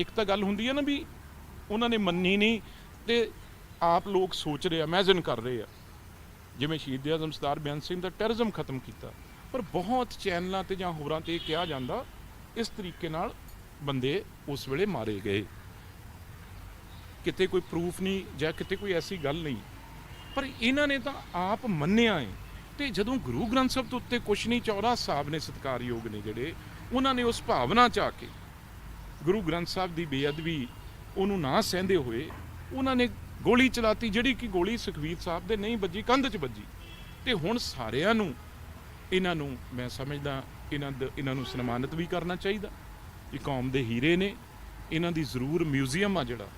ਇੱਕ ਤਾਂ ਗੱਲ ਹੁੰਦੀ ਹੈ ਨਾ ਵੀ ਉਹਨਾਂ ਨੇ ਮੰਨੀ ਨਹੀਂ ਤੇ ਆਪ ਲੋਕ ਸੋਚ ਰਹੇ ਆ ਇਮੇਜਿਨ ਕਰ ਰਹੇ ਆ। ਜਿਵੇਂ ਸ਼ਹੀਦ ਆਜ਼ਮ ਸਰਦਾਰ ਬੇਅੰਤ ਸਿੰਘ ਦਾ ਟੈਰਰਿਜ਼ਮ ਖਤਮ ਕੀਤਾ। ਪਰ ਬਹੁਤ ਚੈਨਲਾਂ ਤੇ ਜਾਂ ਹੋਰਾਂ ਤੇ ਕਿਹਾ ਜਾਂਦਾ, ਇਸ ਤਰੀਕੇ ਨਾਲ ਬੰਦੇ ਉਸ ਵੇਲੇ ਮਾਰੇ ਗਏ। ਕਿਤੇ ਕੋਈ ਪ੍ਰੂਫ ਨਹੀਂ ਜਾਂ ਕਿਤੇ ਕੋਈ ਐਸੀ ਗੱਲ ਨਹੀਂ। ਪਰ ਇਹਨਾਂ ਨੇ ਤਾਂ ਆਪ ਮੰਨਿਆ ਹੈ ਤੇ ਜਦੋਂ ਗੁਰੂ ਗ੍ਰੰਥ ਸਾਹਿਬ ਦੇ ਉੱਤੇ ਕੁਛ ਨਹੀਂ ਚੌਰਾ ਸਾਹਿਬ ਨੇ ਸਤਿਕਾਰਯੋਗ ਨੇ ਜਿਹੜੇ, ਉਹਨਾਂ ਨੇ ਉਸ ਭਾਵਨਾ ਚ ਆ ਕੇ ਗੁਰੂ ਗ੍ਰੰਥ ਸਾਹਿਬ ਦੀ ਬੇਅਦਬੀ ਉਹਨੂੰ ਨਾ ਸਹਿੰਦੇ ਹੋਏ ਉਹਨਾਂ ਨੇ ਗੋਲੀ ਚਲਾਤੀ, ਜਿਹੜੀ ਕਿ ਗੋਲੀ ਸੁਖਵੀਰ ਸਾਹਿਬ ਦੇ ਨਹੀਂ ਵੱਜੀ, ਕੰਧ 'ਚ ਵੱਜੀ। ਤੇ ਹੁਣ ਸਾਰਿਆਂ ਨੂੰ, ਇਹਨਾਂ ਨੂੰ ਮੈਂ ਸਮਝਦਾ, ਇਹਨਾਂ ਦਾ, ਇਹਨਾਂ ਨੂੰ ਸਨਮਾਨਿਤ ਵੀ ਕਰਨਾ ਚਾਹੀਦਾ। ਇਹ ਕੌਮ ਦੇ ਹੀਰੇ ਨੇ, ਇਹਨਾਂ ਦੀ ਜ਼ਰੂਰ ਮਿਊਜ਼ੀਅਮ ਆ ਜਿਹੜਾ।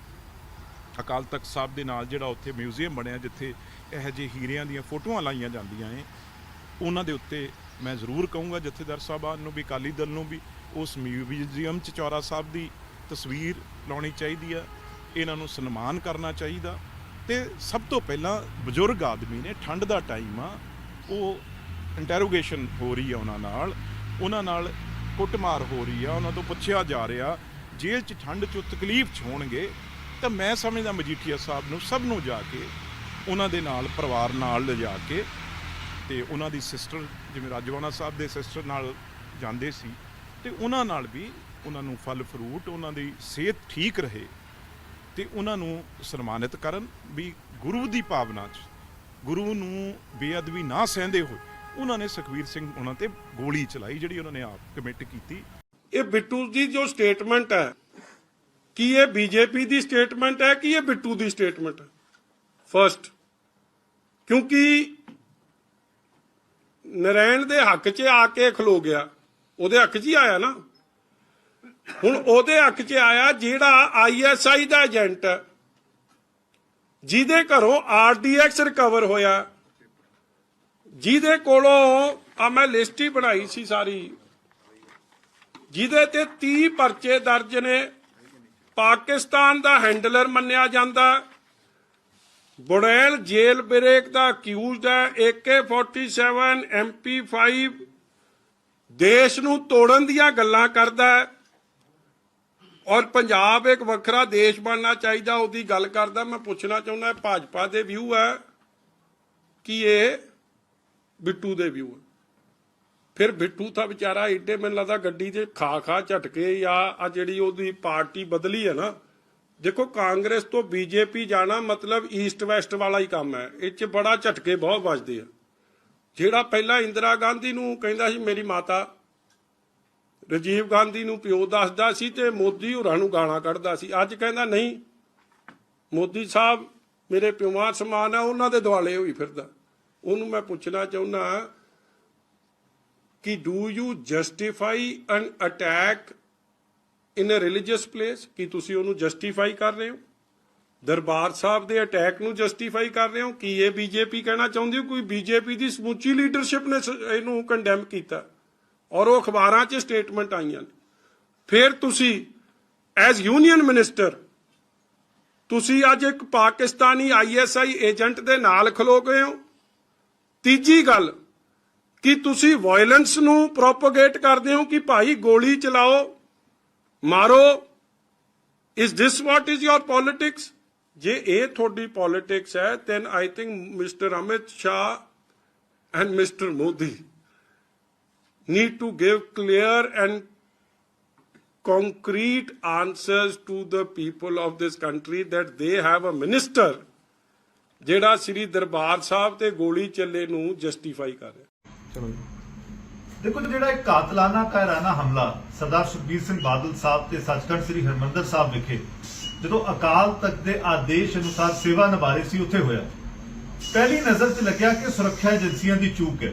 ਅਕਾਲ ਤਖਤ ਸਾਹਿਬ ਦੇ ਨਾਲ ਜਿਹੜਾ ਉੱਥੇ ਮਿਊਜ਼ੀਅਮ ਬਣਿਆ, ਜਿੱਥੇ ਇਹੋ ਜਿਹੇ ਹੀਰਿਆਂ ਦੀਆਂ ਫੋਟੋਆਂ ਲਾਈਆਂ ਜਾਂਦੀਆਂ ਏ ਉਹਨਾਂ ਦੇ ਉੱਤੇ ਮੈਂ ਜ਼ਰੂਰ ਕਹੂੰਗਾ ਜਥੇਦਾਰ ਸਾਹਿਬਾਨ ਨੂੰ ਵੀ, ਅਕਾਲੀ ਦਲ ਨੂੰ ਵੀ, ਉਸ ਮਿਊਜ਼ੀਅਮ 'ਚ ਚੌਰਾ ਸਾਹਿਬ ਦੀ ਤਸਵੀਰ ਲਾਉਣੀ ਚਾਹੀਦੀ ਆ। ਇਹਨਾਂ ਨੂੰ ਸਨਮਾਨ ਕਰਨਾ ਚਾਹੀਦਾ। ਤੇ ਸਭ ਤੋਂ ਪਹਿਲਾਂ ਬਜ਼ੁਰਗ ਆਦਮੀ ਨੇ, ਠੰਡ ਦਾ ਟਾਈਮ ਆ, ਉਹ ਇੰਟਰੋਗੇਸ਼ਨ ਹੋ ਰਹੀ ਆ ਉਹਨਾਂ ਨਾਲ। ਉਹਨਾਂ ਨਾਲ ਕੁੱਟਮਾਰ ਹੋ ਰਹੀ ਆ, ਉਹਨਾਂ ਤੋਂ ਪੁੱਛਿਆ ਜਾ ਰਿਹਾ, ਜੇਲ੍ਹ 'ਚ ਠੰਡ 'ਚ ਤਕਲੀਫ 'ਚ ਹੋਣਗੇ, ਤਾਂ ਮੈਂ ਸਮਝਦਾ ਮਜੀਠੀਆ ਸਾਹਿਬ ਨੂੰ ਸਭ ਨੂੰ ਜਾ ਕੇ, ਉਹਨਾਂ ਦੇ ਨਾਲ, ਪਰਿਵਾਰ ਨਾਲ ਲਿਜਾ ਕੇ ਤੇ ਉਹਨਾਂ ਦੀ ਸਿਸਟਰ ਜਿਵੇਂ ਰਾਜਵਾਨਾ ਸਾਹਿਬ ਦੇ ਸਿਸਟਰ ਨਾਲ ਜਾਂਦੇ ਸੀ ਤੇ ਉਹਨਾਂ ਨਾਲ ਵੀ ਉਹਨਾਂ ਨੂੰ ਫਲ ਫਰੂਟ ਉਹਨਾਂ ਦੀ ਸਿਹਤ ਠੀਕ ਰਹੇ ਤੇ ਉਹਨਾਂ ਨੂੰ ਸਨਮਾਨਿਤ ਕਰਨ ਵੀ ਗੁਰੂ ਦੀ ਭਾਵਨਾ 'ਚ, ਗੁਰੂ ਨੂੰ ਬੇਅਦਬੀ ਨਾ ਸਹਿੰਦੇ ਹੋਏ ਉਹਨਾਂ ਨੇ ਸੁਖਵੀਰ ਸਿੰਘ ਉਹਨਾਂ ਤੇ ਗੋਲੀ ਚਲਾਈ ਜਿਹੜੀ ਉਹਨਾਂ ਨੇ ਆਪ ਕਮਿਟ ਕੀਤੀ। ਇਹ ਬਿੱਟੂ ਦੀ ਜੋ ਸਟੇਟਮੈਂਟ ਹੈ, ਕੀ ਇਹ ਬੀਜੇਪੀ ਦੀ ਸਟੇਟਮੈਂਟ ਹੈ ਕਿ ਇਹ ਬਿੱਟੂ ਦੀ ਸਟੇਟਮੈਂਟ ਹੈ? ਫਰਸਟ ਕਿਉਂਕਿ ਨਰੈਣ ਦੇ ਹੱਕ 'ਚ ਆ ਕੇ ਖਲੋ ਗਿਆ। ਉਹਦੇ ਹੱਕ 'ਚ ਹੀ ਆਇਆ ਨਾ। ਹੁਣ ਉਹਦੇ ਹੱਕ 'ਚ ਆਇਆ ਜਿਹੜਾ ਆਈਐਸਆਈ ਦਾ ਏਜੰਟ ਜਿਹਦੇ ਘਰੋਂ ਆਰਡੀਐਕਸ ਰਿਕਵਰ ਹੋਇਆ। ਜਿਹਦੇ ਕੋਲੋਂ ਆ ਮੈਂ ਲਿਸਟ ਹੀ ਬਣਾਈ ਸੀ ਸਾਰੀ। ਜਿਹਦੇ ਤੇ 30 ਪਰਚੇ ਦਰਜ ਨੇ। ਪਾਕਿਸਤਾਨ ਦਾ ਹੈਂਡਲਰ ਮੰਨਿਆ ਜਾਂਦਾ। ਬੁੜੈਲ ਜੇਲ ਬ੍ਰੇਕ ਦਾ ਅਕਿਊਜ਼ਡ ਹੈ। AK47 MP5 ਦੇਸ਼ ਨੂੰ ਤੋੜਨ ਦੀਆਂ ਗੱਲਾਂ ਕਰਦਾ ਹੈ। ਔਰ ਪੰਜਾਬ ਇੱਕ ਵੱਖਰਾ ਦੇਸ਼ ਬਣਨਾ ਚਾਹੀਦਾ, ਉਹਦੀ ਗੱਲ ਕਰਦਾ। ਮੈਂ ਪੁੱਛਣਾ ਚਾਹੁੰਦਾ ਭਾਜਪਾ ਦੇ ਵਿਊ ਹੈ ਕਿ ਇਹ ਬਿੱਟੂ ਦੇ ਵਿਊ ਹੈ? ਫਿਰ ਬਿੱਟੂ ਤਾਂ ਵਿਚਾਰਾ ਏਡੇ ਮੈਨੂੰ ਲੱਗਦਾ ਗੱਡੀ 'ਚ ਖਾ ਖਾ ਝਟਕੇ ਜਾਂ ਆ ਜਿਹੜੀ ਉਹਦੀ ਪਾਰਟੀ ਬਦਲੀ ਹੈ ਨਾ ਦੇਖੋ, ਕਾਂਗਰਸ ਤੋਂ ਬੀਜੇਪੀ ਜਾਣਾ ਮਤਲਬ ਈਸਟ ਵੈਸਟ ਵਾਲਾ ਹੀ ਕੰਮ ਹੈ। ਇਹ 'ਚ ਬੜਾ ਝਟਕੇ ਬਹੁਤ ਵੱਜਦੇ ਆ। ਜਿਹੜਾ ਪਹਿਲਾਂ ਇੰਦਰਾ ਗਾਂਧੀ ਨੂੰ ਕਹਿੰਦਾ ਸੀ, ਮੇਰੀ ਮਾਤਾ ਰਾਜੀਵ ਗਾਂਧੀ ਨੂੰ ਪਿਓ ਦੱਸਦਾ ਸੀ ਤੇ ਮੋਦੀ ਹੋਰਾਂ ਨੂੰ ਗਾਲਾਂ ਕੱਢਦਾ ਸੀ। ਅੱਜ ਕਹਿੰਦਾ, ਨਹੀਂ, ਮੋਦੀ ਸਾਹਿਬ ਮੇਰੇ ਪਿਓਾਂ ਸਮਾਨ ਆ ਉਹਨਾਂ ਦੇ ਦੁਆਲੇ ਹੋਈ ਫਿਰਦਾ। ਉਹਨੂੰ ਮੈਂ ਪੁੱਛਣਾ ਚਾਹੁੰਦਾ ਕਿ do you justify an attack in a religious place ਕੀ ਤੁਸੀਂ ਉਹਨੂੰ ਜਸਟੀਫਾਈ ਕਰ ਰਹੇ ਹੋ? ਦਰਬਾਰ ਸਾਹਿਬ ਦੇ ਅਟੈਕ ਨੂੰ ਜਸਟੀਫਾਈ ਕਰ ਰਹੇ ਹੋ? ਕਿ ਇਹ ਬੀਜੇਪੀ ਕਹਿਣਾ ਚਾਹੁੰਦੀ ਹੋ? ਕੋਈ ਬੀਜੇਪੀ ਦੀ ਸਮੁੱਚੀ ਲੀਡਰਸ਼ਿਪ ਨੇ ਇਹਨੂੰ ਕੰਡੈਮ ਕੀਤਾ। ਔਰ ਉਹ ਅਖਬਾਰਾਂ 'ਚ ਸਟੇਟਮੈਂਟ ਆਈਆਂ ਨੇ। ਫਿਰ ਤੁਸੀਂ ਐਜ਼ ਯੂਨੀਅਨ ਮਿਨਿਸਟਰ ਤੁਸੀਂ ਅੱਜ ਇੱਕ ਪਾਕਿਸਤਾਨੀ ਆਈਐਸਆਈ ਏਜੰਟ ਦੇ ਨਾਲ ਖਲੋ ਗਏ ਹੋ। ਤੀਜੀ ਗੱਲ, ਕਿ ਤੁਸੀਂ ਵਾਇਲੈਂਸ ਨੂੰ ਪ੍ਰੋਪਗੇਟ ਕਰਦੇ ਹੋ ਕਿ ਭਾਈ ਗੋਲੀ ਚਲਾਓ। ਮਾਰੋ ਇਸ this what is your politics ਜੇ ਇਹ ਤੁਹਾਡੀ ਪੋਲਿਟਿਕਸ ਹੈ then I think mister Amit Shah and mister Modi need to give clear and concrete answers to the people of this country that they have a minister ਜਿਹੜਾ ਸ੍ਰੀ ਦਰਬਾਰ ਸਾਹਿਬ ਤੇ ਗੋਲੀ ਚੱਲੇ ਨੂੰ justify ਕਰ ਰਿਹਾ ਦੇਖੋ ਜਿਹੜਾ ਇੱਕ ਕਾਤਲਾਨਾ ਕਾਇਰਾਨਾ ਹਮਲਾ ਸਰਦਾਰ ਸੁਖਬੀਰ ਸਿੰਘ ਬਾਦਲ ਸਾਹਿਬ ਤੇ ਸੱਚਖੰਡ ਸ੍ਰੀ ਹਰਮੰਦਰ ਸਾਹਿਬ ਵਿਖੇ ਜਦੋਂ ਅਕਾਲ ਤਖਤ ਦੇ ਆਦੇਸ਼ ਅਨੁਸਾਰ ਸੇਵਾ ਨਿਭਾ ਰਹੇ ਸੀ, ਉੱਥੇ ਹੋਇਆ। ਪਹਿਲੀ ਨਜ਼ਰ 'ਚ ਲੱਗਿਆ ਕਿ ਸੁਰੱਖਿਆ ਏਜੰਸੀਆਂ ਦੀ ਚੂਕ ਹੈ।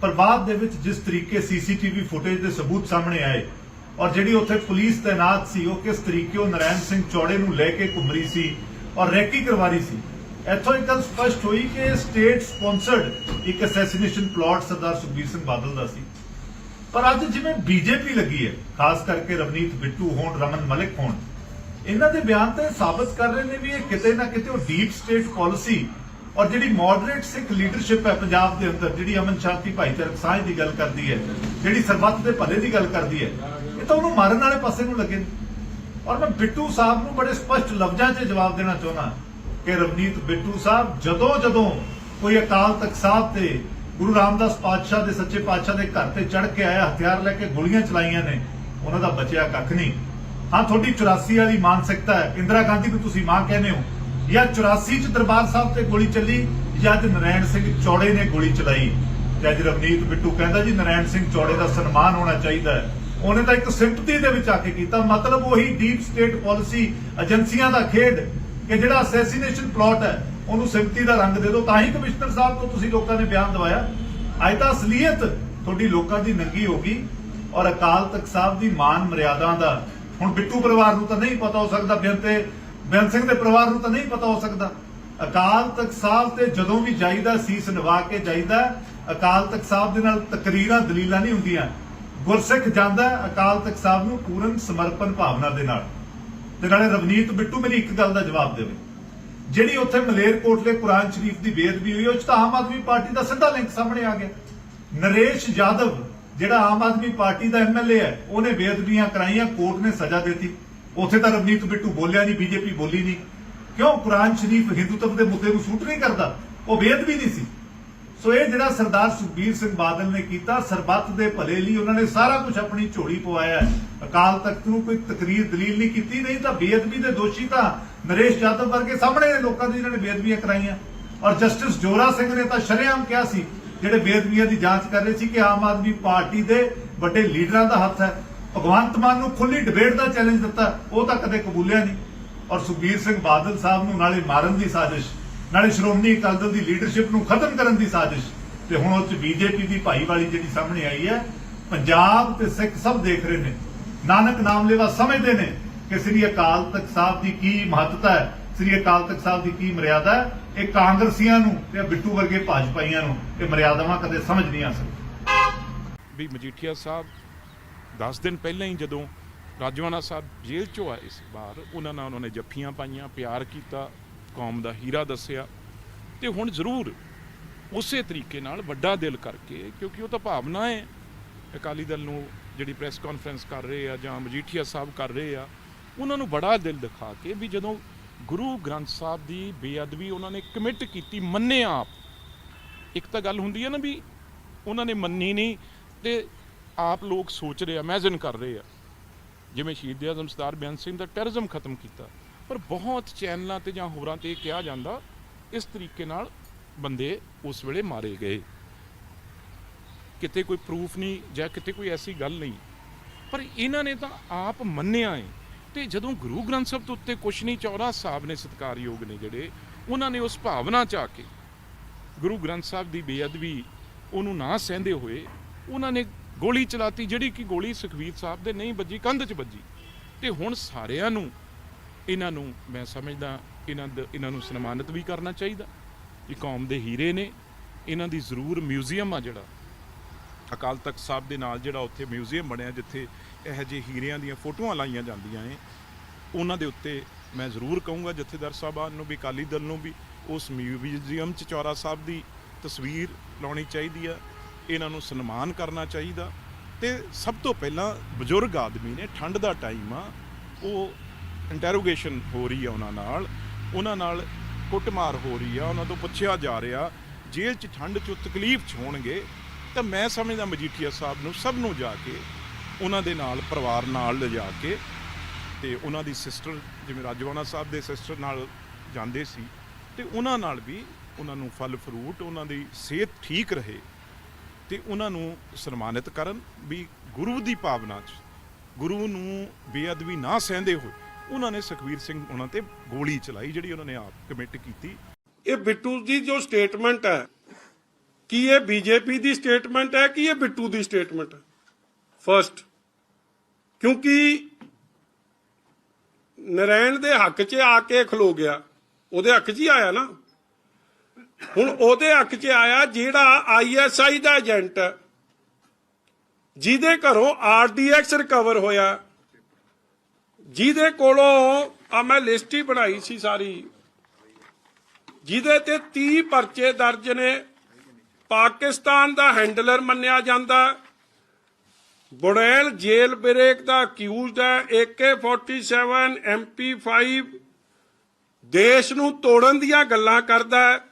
ਪਰ ਬਾਅਦ ਦੇ ਵਿੱਚ ਜਿਸ ਤਰੀਕੇ ਸੀਸੀਟੀਵੀ ਫੁਟੇਜ ਦੇ ਸਬੂਤ ਸਾਹਮਣੇ ਆਏ ਔਰ ਜਿਹੜੀ ਉੱਥੇ ਪੁਲਿਸ ਤਾਇਨਾਤ ਸੀ, ਉਹ ਕਿਸ ਤਰੀਕੇ ਉਹ ਨਰੈਣ ਸਿੰਘ ਚੌੜੇ ਨੂੰ ਲੈ ਕੇ ਘੁੰਮ ਰਹੀ ਸੀ ਔਰ ਰੈਕੀ ਕਰਵਾ ਰਹੀ ਸੀ ਇੱਥੋਂ ਇੱਕ ਗੱਲ ਸਪਸ਼ਟ ਹੋਈ ਕਿ ਸਟੇਟ ਸਪਾਂਸਰਡ ਇੱਕ ਅਸੈਸੀਨੇਸ਼ਨ ਪਲਾਟ ਸਰਦਾਰ ਸੁਖਬੀਰ ਸਿੰਘ ਬਾਦਲ ਦਾ ਸੀ। ਪਰ ਅੱਜ ਜਿਵੇਂ ਬੀਜੇਪੀ ਲੱਗੀ ਹੈ, ਖਾਸ ਕਰਕੇ ਰਵਨੀਤ ਬਿੱਟੂ ਹੋਣ, ਰਮਨ ਮਲਿਕ ਹੋਣ, ਇਹਨਾਂ ਦੇ ਬਿਆਨ ਤੇ ਸਾਬਤ ਕਰ ਰਹੇ ਨੇ ਵੀ ਇਹ ਕਿਤੇ ਨਾ ਕਿਤੇ ਉਹ ਡੀਪ ਸਟੇਟ ਪਾਲਿਸੀ ਔਰ ਜਿਹੜੀ ਮੋਡਰੇਟ ਸਿੱਖ ਲੀਡਰਸ਼ਿਪ ਹੈ ਪੰਜਾਬ ਦੇ ਅੰਦਰ, ਜਿਹੜੀ ਅਮਨ ਸ਼ਾਂਤੀ ਭਾਈਚਾਰਕ ਸਾਂਝ ਦੀ ਗੱਲ ਕਰਦੀ ਹੈ, ਜਿਹੜੀ ਸਰਬੱਤ ਦੇ ਭਲੇ ਦੀ ਗੱਲ ਕਰਦੀ ਹੈ, ਇਹ ਤਾਂ ਉਹਨੂੰ ਮਾਰਨ ਵਾਲੇ ਪਾਸੇ ਨੂੰ ਲੱਗੇ ਨੇ। ਔਰ ਮੈਂ ਬਿੱਟੂ ਸਾਹਿਬ ਨੂੰ ਬੜੇ ਸਪਸ਼ਟ ਲਫ਼ਜ਼ਾਂ 'ਚ ਜਵਾਬ ਦੇਣਾ ਚਾਹੁੰਦਾ ਕਿ ਰਵਨੀਤ ਬਿੱਟੂ ਸਾਹਿਬ ਜਦੋਂ ਜਦੋਂ ਕੋਈ ਅਕਾਲ ਤਖਤ ਸਾਹਿਬ ਤੇ ਗੁਰੂ ਰਾਮਦਾਸ ਪਾਤਸ਼ਾਹ ਦੇ ਸੱਚੇ ਪਾਤਸ਼ਾਹ ਦੇ ਘਰ ਤੇ ਚੜ ਕੇ ਆਇਆ, ਹਥਿਆਰ ਲੈ ਕੇ ਗੋਲੀਆਂ ਚਲਾਈਆਂ ਨੇ, ਉਹਨਾਂ ਦਾ ਬਚਿਆ ਕੱਖ ਨਹੀਂ। ਹਾਂ, ਤੁਹਾਡੀ 84 ਵਾਲੀ ਮਾਨਸਿਕਤਾ ਹੈ। ਇੰਦਰਾ ਗਾਂਧੀ ਨੂੰ ਤੁਸੀਂ ਮਾਂ ਕਹਿੰਦੇ ਹੋ। ਜਾਂ 84 ਚ ਦਰਬਾਰ ਸਾਹਿਬ ਤੇ ਗੋਲੀ ਚੱਲੀ, ਜਾਂ ਅੱਜ ਨਰੈਣ ਸਿੰਘ ਚੌੜੇ ਨੇ ਗੋਲੀ ਚਲਾਈ। ਤੇ ਅੱਜ ਰਵਨੀਤ ਬਿੱਟੂ ਕਹਿੰਦਾ ਜੀ, ਨਰੈਣ ਸਿੰਘ ਚੌੜੇ ਦਾ ਸਨਮਾਨ ਹੋਣਾ ਚਾਹੀਦਾ ਹੈ। ਉਹਨੇ ਤਾਂ ਇੱਕ ਸਿੰਪਥੀ ਦੇ ਵਿੱਚ ਆ ਕੇ ਕੀਤਾ। ਮਤਲਬ ਉਹੀ ਡੀਪ ਸਟੇਟ ਪਾਲਿਸੀ ਏਜੰਸੀਆਂ ਦਾ ਖੇਡ ਕਿ ਜਿਹੜਾ ਅਸੈਸੀਨੇਸ਼ਨ ਪਲਾਟ ਹੈ, ਉਹਨੂੰ ਸਿੰਪਥੀ ਦਾ ਰੰਗ ਦੇ ਦਿਓ। ਤਾਂ ਹੀ ਕਮਿਸ਼ਨਰ ਸਾਹਿਬ ਤੋਂ ਤੁਸੀਂ ਲੋਕਾਂ ਨੇ ਬਿਆਨ ਦਵਾਇਆ। ਅੱਜ ਤਾਂ ਅਸਲੀਅਤ ਤੁਹਾਡੀ ਲੋਕਾਂ ਦੀ ਨੰਗੀ ਹੋ ਗਈ ਔਰ ਅਕਾਲ ਤਖਤ ਸਾਹਿਬ ਦੀ ਮਾਨ ਮਰਿਆਦਾ ਦਾ ਹੁਣ ਬਿੱਟੂ ਪਰਿਵਾਰ ਨੂੰ ਤਾਂ ਨਹੀਂ ਪਤਾ ਹੋ ਸਕਦਾ ਬੇਨਤੇ ਬੇਅੰਤ ਸਿੰਘ ਦੇ ਪਰਿਵਾਰ ਨੂੰ ਤਾਂ ਨਹੀਂ ਪਤਾ ਹੋ ਸਕਦਾ। ਅਕਾਲ ਤਖਤ ਸਾਹਿਬ ਤੇ ਜਦੋਂ ਵੀ ਜਾਈਦਾ, ਸੀਸ ਨਿਵਾ ਕੇ ਜਾਈਦਾ, ਅਕਾਲ ਤਖਤ ਸਾਹਿਬ ਦੇ ਨਾਲ ਤਕਰੀਰਾਂ, ਦਲੀਲਾਂ ਨਹੀਂ ਹੁੰਦੀਆਂ। ਗੁਰਸਿੱਖ ਜਾਂਦਾ, ਅਕਾਲ ਤਖਤ ਸਾਹਿਬ ਨੂੰ ਪੂਰਨ ਸਮਰਪਣ ਭਾਵਨਾ ਦੇ ਨਾਲ। ਤੇ ਨਾਲੇ ਰਵਨੀਤ ਬਿੱਟੂ ਮੇਰੀ ਇੱਕ ਗੱਲ ਦਾ ਜਵਾਬ ਦੇਵੇ। ਜਿਹੜੀ ਉੱਥੇ ਮਲੇਰਕੋਟਲੇ ਕੁਰਾਨ ਸ਼ਰੀਫ ਦੀ ਬੇਅਦਬੀ ਹੋਈ, ਉਹ ਚ ਤਾਂ ਆਮ ਆਦਮੀ ਪਾਰਟੀ ਦਾ ਸਿੱਧਾ ਲਿੰਕ ਸਾਹਮਣੇ ਆ ਗਿਆ। ਨਰੇਸ਼ ਯਾਦਵ, ਜਿਹੜਾ ਆਮ ਆਦਮੀ ਪਾਰਟੀ ਦਾ ਐਮਐਲਏ ਹੈ, ਉਹਨੇ ਬੇਅਦਬੀਆਂ ਕਰਾਈਆਂ, ਕੋਰਟ ਨੇ ਸਜ਼ਾ ਦਿੱਤੀ। ਉੱਥੇ ਤਾਂ ਰਵਨੀਤ ਬਿੱਟੂ ਬੋਲਿਆ ਨਹੀਂ, ਬੀਜੇਪੀ ਬੋਲੀ ਨਹੀਂ। ਕਿਉਂ? ਕੁਰਾਨ ਸ਼ਰੀਫ ਹਿੰਦੂਤਵ ਦੇ ਮੁੱਦੇ ਨੂੰ ਸੂਟ ਨਹੀਂ ਕਰਦਾ। ਉਹ ਬੇਅਦਬੀ ਨਹੀਂ ਸੀ। ਸੋ ਇਹ ਜਿਹੜਾ ਸਰਦਾਰ ਸੁਖਬੀਰ ਸਿੰਘ ਬਾਦਲ ਨੇ ਕੀਤਾ, ਸਰਬੱਤ ਦੇ ਭਲੇ ਲਈ ਉਹਨਾਂ ਨੇ ਸਾਰਾ ਕੁਝ ਆਪਣੀ ਝੋਲੀ ਪਵਾਇਆ ਅਕਾਲ ਤਖਤ ਨੂੰ ਕੋਈ ਤਕਰੀਰ ਦਲੀਲ ਨਹੀਂ ਕੀਤੀ, ਨਹੀਂ ਤਾਂ ਬੇਅਦਬੀ ਦੇ ਦੋਸ਼ੀ ਤਾਂ ਨਰੇਸ਼ ਯਾਦਵ ਵਰਗੇ ਸਾਹਮਣੇ ਲੋਕਾਂ ਦੀ ਜਿਹਨਾਂ ਨੇ ਬੇਅਦਬੀਆਂ ਕਰਾਈਆਂ। ਔਰ ਜਸਟਿਸ ਜੋਰਾ ਸਿੰਘ ਨੇ ਤਾਂ ਸ਼ਰੇਆਮ ਕਿਹਾ ਸੀ, ਜਿਹੜੇ ਬੇਅਦਬੀਆਂ ਦੀ ਜਾਂਚ ਕਰ ਰਹੇ ਸੀ ਕਿ ਆਮ ਆਦਮੀ ਪਾਰਟੀ ਦੇ ਵੱਡੇ ਲੀਡਰਾਂ ਦਾ ਹੱਥ ਹੈ। ਭਗਵੰਤ ਮਾਨ ਨੂੰ ਖੁੱਲੀ ਡਿਬੇਟ ਦਾ ਚੈਲੰਜ ਦਿੱਤਾ, ਉਹ ਤਾਂ ਕਦੇ ਕਬੂਲਿਆ ਨਹੀਂ। ਔਰ ਸੁਖਬੀਰ ਸਿੰਘ ਬਾਦਲ ਸਾਹਿਬ ਨੂੰ ਨਾਲੇ ਮਾਰਨ ਦੀ ਸਾਜ਼ਿਸ਼। ਨਾਲੇ ਸ਼੍ਰੋਮਣੀ ਅਕਾਲੀ ਦਲ ਦੀ ਲੀਡਰਸ਼ਿਪ ਨੂੰ ਖਤਮ ਕਰਨ ਦੀ ਸਾਜ਼ਿਸ਼। ਤੇ ਹੁਣ ਉਹ ਚ ਬੀਜੇਪੀ ਦੀ ਭਾਈਵਾਲੀ ਜਿਹੜੀ ਸਾਹਮਣੇ ਆਈ ਹੈ, ਪੰਜਾਬ ਤੇ ਸਿੱਖ ਸਭ ਦੇਖ ਰਹੇ ਨੇ। ਨਾਨਕ ਨਾਮ ਲੈਵਾ ਸਮਝਦੇ ਨੇ ਕਿ ਸ੍ਰੀ ਅਕਾਲ ਤਖਤ ਸਾਹਿਬ ਦੀ ਕੀ ਮਹੱਤਤਾ ਹੈ, ਸ੍ਰੀ ਅਕਾਲ ਤਖਤ ਸਾਹਿਬ ਦੀ ਕੀ ਮਰਿਆਦਾ ਹੈ, ਇਹ ਕਾਂਗਰਸੀਆਂ ਨੂੰ ਤੇ ਬਿੱਟੂ ਵਰਗੇ ਭਾਜਪਾਈਆਂ ਨੂੰ ਇਹ ਮਰਿਆਦਾਵਾਂ ਕਦੇ ਸਮਝ ਨਹੀਂ ਆ ਸਕਦੀ ਵੀ ਮਜੀਠੀਆ ਸਾਹਿਬ 10 ਦਿਨ ਪਹਿਲਾਂ ਹੀ ਜਦੋਂ ਰਾਜਵਾਨਾ ਸਾਹਿਬ ਜੇਲ੍ਹ ਚੋਂ ਆਏ ਇਸ ਬਾਹਰ, ਉਹਨਾਂ ਨਾਲ ਉਹਨਾਂ ਨੇ ਜੱਫੀਆਂ ਪਾਈਆਂ, ਪਿਆਰ ਕੀਤਾ ਕੌਮ ਦਾ ਹੀਰਾ ਦੱਸਿਆ ਤੇ ਹੁਣ ਜ਼ਰੂਰ ਉਸੇ ਤਰੀਕੇ ਨਾਲ ਵੱਡਾ ਦਿਲ ਕਰਕੇ, ਕਿਉਂਕਿ ਉਹ ਤਾਂ ਭਾਵਨਾ ਹੈ, ਅਕਾਲੀ ਦਲ ਨੂੰ ਜਿਹੜੀ ਪ੍ਰੈਸ ਕਾਨਫਰੰਸ ਕਰ ਰਹੇ ਆ ਜਾਂ ਮਜੀਠੀਆ ਸਾਹਿਬ ਕਰ ਰਹੇ ਆ, ਉਹਨਾਂ ਨੂੰ ਬੜਾ ਦਿਲ ਦਿਖਾ ਕੇ ਵੀ ਜਦੋਂ ਗੁਰੂ ਗ੍ਰੰਥ ਸਾਹਿਬ ਦੀ ਬੇਅਦਬੀ ਉਹਨਾਂ ਨੇ ਕਮਿਟ ਕੀਤੀ ਮੰਨੇ ਆਪ, ਇੱਕ ਤਾਂ ਗੱਲ ਹੁੰਦੀ ਹੈ ਨਾ ਵੀ ਉਹਨਾਂ ਨੇ ਮੰਨੀ ਨਹੀਂ ਤੇ ਆਪ ਲੋਕ ਸੋਚ ਰਹੇ ਆ ਇਮੇਜਿਨ ਕਰ ਰਹੇ ਆ। ਜਿਵੇਂ ਸ਼ਹੀਦ ਆਜ਼ਮ ਸਰਦਾਰ ਬੇਅੰਤ ਸਿੰਘ ਦਾ ਟੈਰਰਿਜ਼ਮ ਖਤਮ ਕੀਤਾ। ਪਰ ਬਹੁਤ ਚੈਨਲਾਂ ਤੇ ਜਾਂ ਹੋਰਾਂ ਤੇ ਕਿਹਾ ਜਾਂਦਾ, ਇਸ ਤਰੀਕੇ ਨਾਲ ਬੰਦੇ ਉਸ ਵੇਲੇ ਮਾਰੇ ਗਏ। ਕਿਤੇ ਕੋਈ ਪ੍ਰੂਫ ਨਹੀਂ ਜਾਂ ਕਿਤੇ ਕੋਈ ਐਸੀ ਗੱਲ ਨਹੀਂ। ਪਰ ਇਹਨਾਂ ਨੇ ਤਾਂ ਆਪ ਮੰਨਿਆ ਹੈ ਤੇ ਜਦੋਂ ਗੁਰੂ ਗ੍ਰੰਥ ਸਾਹਿਬ ਤੋਂ ਉੱਤੇ ਕੁਛ ਨਹੀਂ ਚੌਰਾ ਸਾਹਿਬ ਨੇ ਸਤਿਕਾਰਯੋਗ ਨੇ ਜਿਹੜੇ, ਉਹਨਾਂ ਨੇ ਉਸ ਭਾਵਨਾ ਚ ਆ ਕੇ ਗੁਰੂ ਗ੍ਰੰਥ ਸਾਹਿਬ ਦੀ ਬੇਅਦਬੀ ਉਹਨੂੰ ਨਾ ਸਹਿੰਦੇ ਹੋਏ ਉਹਨਾਂ ਨੇ ਗੋਲੀ ਚਲਾਤੀ, ਜਿਹੜੀ ਕਿ ਗੋਲੀ ਸੁਖਵੀਰ ਸਾਹਿਬ ਦੇ ਨਹੀਂ ਵੱਜੀ, ਕੰਧ 'ਚ ਵੱਜੀ। ਤੇ ਹੁਣ ਸਾਰਿਆਂ ਨੂੰ ਇਹਨਾਂ ਨੂੰ ਮੈਂ ਸਮਝਦਾ ਇਹਨਾਂ ਦ- ਇਹਨਾਂ ਨੂੰ ਸਨਮਾਨਿਤ ਵੀ ਕਰਨਾ ਚਾਹੀਦਾ ਇਹ ਕੌਮ ਦੇ ਹੀਰੇ ਨੇ। ਇਹਨਾਂ ਦੀ ਜ਼ਰੂਰ ਮਿਊਜ਼ੀਅਮ ਆ ਜਿਹੜਾ। ਅਕਾਲ ਤਖਤ ਸਾਹਿਬ ਦੇ ਨਾਲ ਜਿਹੜਾ ਉੱਥੇ ਮਿਊਜ਼ੀਅਮ ਬਣਿਆ ਜਿੱਥੇ ਇਹੋ ਜਿਹੇ ਹੀਰਿਆਂ ਦੀਆਂ ਫੋਟੋਆਂ ਲਾਈਆਂ ਜਾਂਦੀਆਂ ਏ ਉਹਨਾਂ ਦੇ ਉੱਤੇ ਮੈਂ ਜ਼ਰੂਰ ਕਹੂੰਗਾ ਜਥੇਦਾਰ ਸਾਹਿਬਾਨ ਨੂੰ ਵੀ, ਅਕਾਲੀ ਦਲ ਨੂੰ ਵੀ, ਉਸ ਮਿਊਜ਼ੀਅਮ 'ਚ ਚੌਰਾ ਸਾਹਿਬ ਦੀ ਤਸਵੀਰ ਲਾਉਣੀ ਚਾਹੀਦੀ ਆ। ਇਹਨਾਂ ਨੂੰ ਸਨਮਾਨ ਕਰਨਾ ਚਾਹੀਦਾ। ਤੇ ਸਭ ਤੋਂ ਪਹਿਲਾਂ ਬਜ਼ੁਰਗ ਆਦਮੀ ਨੇ, ਠੰਡ ਦਾ ਟਾਈਮ ਆ, ਉਹ ਇੰਟਰੋਗੇਸ਼ਨ ਹੋ ਰਹੀ ਆ ਉਹਨਾਂ ਨਾਲ ਉਹਨਾਂ ਨਾਲ ਕੁੱਟਮਾਰ ਹੋ ਰਹੀ ਆ, ਉਹਨਾਂ ਤੋਂ ਪੁੱਛਿਆ ਜਾ ਰਿਹਾ, ਜੇਲ੍ਹ 'ਚ ਠੰਡ 'ਚ ਤਕਲੀਫ 'ਚ ਹੋਣਗੇ, ਤਾਂ ਮੈਂ ਸਮਝਦਾ ਮਜੀਠੀਆ ਸਾਹਿਬ ਨੂੰ ਸਭ ਨੂੰ ਜਾ ਕੇ, ਉਹਨਾਂ ਦੇ ਨਾਲ, ਪਰਿਵਾਰ ਨਾਲ ਲਿਜਾ ਕੇ, ਤੇ ਉਹਨਾਂ ਦੀ ਸਿਸਟਰ ਜਿਵੇਂ ਰਾਜਵਾਨਾ ਸਾਹਿਬ ਦੇ ਸਿਸਟਰ ਨਾਲ ਜਾਂਦੇ ਸੀ, ਤੇ ਉਹਨਾਂ ਨਾਲ ਵੀ ਉਹਨਾਂ ਨੂੰ ਫਲ ਫਰੂਟ ਉਹਨਾਂ ਦੀ ਸਿਹਤ ਠੀਕ ਰਹੇ, ਤੇ ਉਹਨਾਂ ਨੂੰ ਸਨਮਾਨਿਤ ਕਰਨ ਵੀ ਗੁਰੂ ਦੀ ਭਾਵਨਾ 'ਚ, ਗੁਰੂ ਨੂੰ ਬੇਅਦਬੀ ਨਾ ਸਹਿੰਦੇ ਹੋਏ ਉਹਨਾਂ ਨੇ ਸੁਖਵੀਰ ਸਿੰਘ ਉਹਨਾਂ ਤੇ ਗੋਲੀ ਚਲਾਈ, ਜਿਹੜੀ ਉਹਨਾਂ ਨੇ ਆਪ ਕਮਿਟ ਕੀਤੀ। ਇਹ ਬਿੱਟੂ ਦੀ ਜੋ ਸਟੇਟਮੈਂਟ ਹੈ, ਕੀ ਇਹ ਬੀਜੇਪੀ ਦੀ ਸਟੇਟਮੈਂਟ ਹੈ ਕਿ ਇਹ ਬਿੱਟੂ ਦੀ ਸਟੇਟਮੈਂਟ ਹੈ? ਫਰਸਟ ਕਿਉਂਕਿ ਨਰੈਣ ਦੇ ਹੱਕ 'ਚ ਆ ਕੇ ਖਲੋ ਗਿਆ। ਉਹਦੇ ਹੱਕ 'ਚ ਹੀ ਆਇਆ ਨਾ। ਹੁਣ ਉਹਦੇ ਹੱਕ 'ਚ ਆਇਆ ਜਿਹੜਾ ਆਈਐਸਆਈ ਦਾ ਏਜੰਟ ਜਿਹਦੇ ਘਰੋਂ ਆਰਡੀਐਕਸ ਰਿਕਵਰ ਹੋਇਆ। ਜਿਹਦੇ ਕੋਲੋਂ ਆ ਮੈਂ ਲਿਸਟ ਹੀ ਬਣਾਈ ਸੀ ਸਾਰੀ। ਜਿਹਦੇ ਤੇ 30 ਪਰਚੇ ਦਰਜ ਨੇ। ਪਾਕਿਸਤਾਨ ਦਾ ਹੈਂਡਲਰ ਮੰਨਿਆ ਜਾਂਦਾ। ਬੁੜੈਲ ਜੇਲ ਬ੍ਰੇਕ ਦਾ ਅਕਿਊਜ਼ਡ ਹੈ। AK47 MP5 ਦੇਸ਼ ਨੂੰ ਤੋੜਨ ਦੀਆਂ ਗੱਲਾਂ ਕਰਦਾ ਹੈ।